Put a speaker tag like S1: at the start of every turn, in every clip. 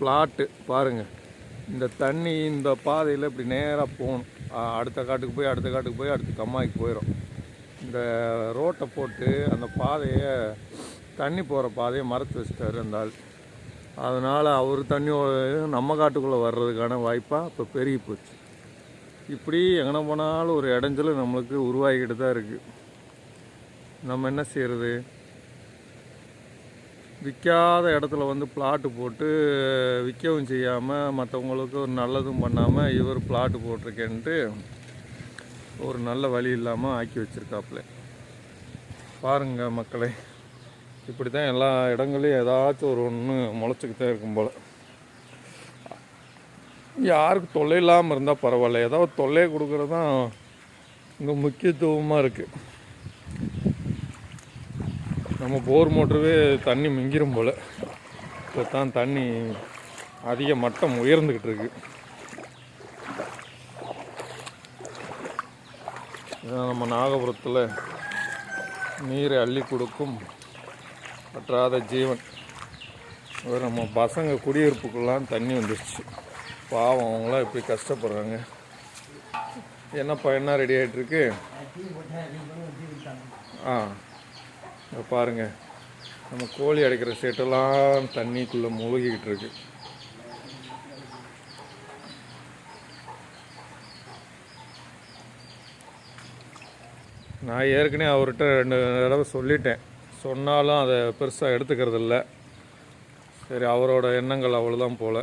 S1: Plot பாருங்கள் இந்த தண்ணி இந்த பாதையில் இப்படி நேராக போகணும். அடுத்த காட்டுக்கு போய் அடுத்த காட்டுக்கு போய் அடுத்த கம்மாய்க்கு போயிடும் இந்த ரோட்டை போட்டு அந்த பாதையை தண்ணி போகிற பாதையை மறைச்சி வச்சிட்டாரு அந்த ஆள். அதனால் அவர் தண்ணி நம்ம காட்டுக்குள்ளே வர்றதுக்கான வாய்ப்பாக இப்போ பெருகி போச்சு. இப்படி எங்கே போனாலும் ஒரு இடைஞ்சல் நம்மளுக்கு உருவாகிக்கிட்டு தான் இருக்குது நம்ம என்ன செய்கிறது விற்காத இடத்துல வந்து பிளாட்டு போட்டு விற்கவும் செய்யாமல் மற்றவங்களுக்கு ஒரு நல்லதும் பண்ணாமல் இவர் பிளாட்டு போட்டிருக்கேன்ட்டு ஒரு நல்ல வழி இல்லாமல் ஆக்கி வச்சுருக்காப்புல. பாருங்க மக்களே இப்படி தான் எல்லா இடங்களையும் ஏதாச்சும் ஒரு ஒன்று முளைச்சிக்கிட்டே இருக்கும் போல். யாருக்கு தொல்லை இல்லாமல் இருந்தால் பரவாயில்ல. ஏதாவது தொல்லையை கொடுக்குறது தான் இங்கே முக்கியத்துவமாக இருக்குது நம்ம போர் மோட்டருவே தண்ணி மிங்கிரும் போல். இப்போ தான் தண்ணி அதிக மட்டம் உயர்ந்துக்கிட்டு இருக்கு. இதான் நம்ம நாகபுரத்தில் நீரை அள்ளி கொடுக்கும் பற்றாத ஜீவன். இவர் நம்ம பசங்க குடியிருப்புக்கெல்லாம் தண்ணி வந்துருச்சு. பாவம் அவங்களாம் இப்படி கஷ்டப்படுறாங்க. என்னப்பா என்ன ரெடி ஆகிட்டு இருக்கு? ஆ. இங்க பாருங்க. நம்ம கோழி அடைக்கிற செட்டெல்லாம் தண்ணிக்குள்ளே மூழ்கிக்கிட்டு இருக்கு. நான் ஏற்கனவே அவர்கிட்ட ரெண்டு தடவை சொல்லிட்டேன். சொன்னாலும் அதை பெருசாக எடுத்துக்கிறதில்ல. சரி அவரோட எண்ணங்கள் அவ்வளோதான் போல்.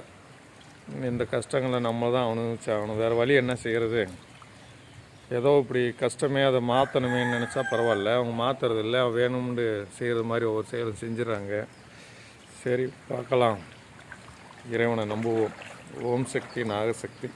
S1: இந்த கஷ்டங்களை நம்ம தான் அனுபவிச்சாகணும். வேறு வழி என்ன செய்கிறது ஏதோ இப்படி கஷ்டமே அதை மாற்றணுமேன்னு நினச்சா பரவாயில்ல. அவங்க மாற்றுறது இல்லை வேணும்னு செய்கிறது மாதிரி ஒவ்வொரு செயலும் செஞ்சிடறாங்க சரி பார்க்கலாம். இறைவனை நம்புவோம். ஓம் சக்தி நாகசக்தி.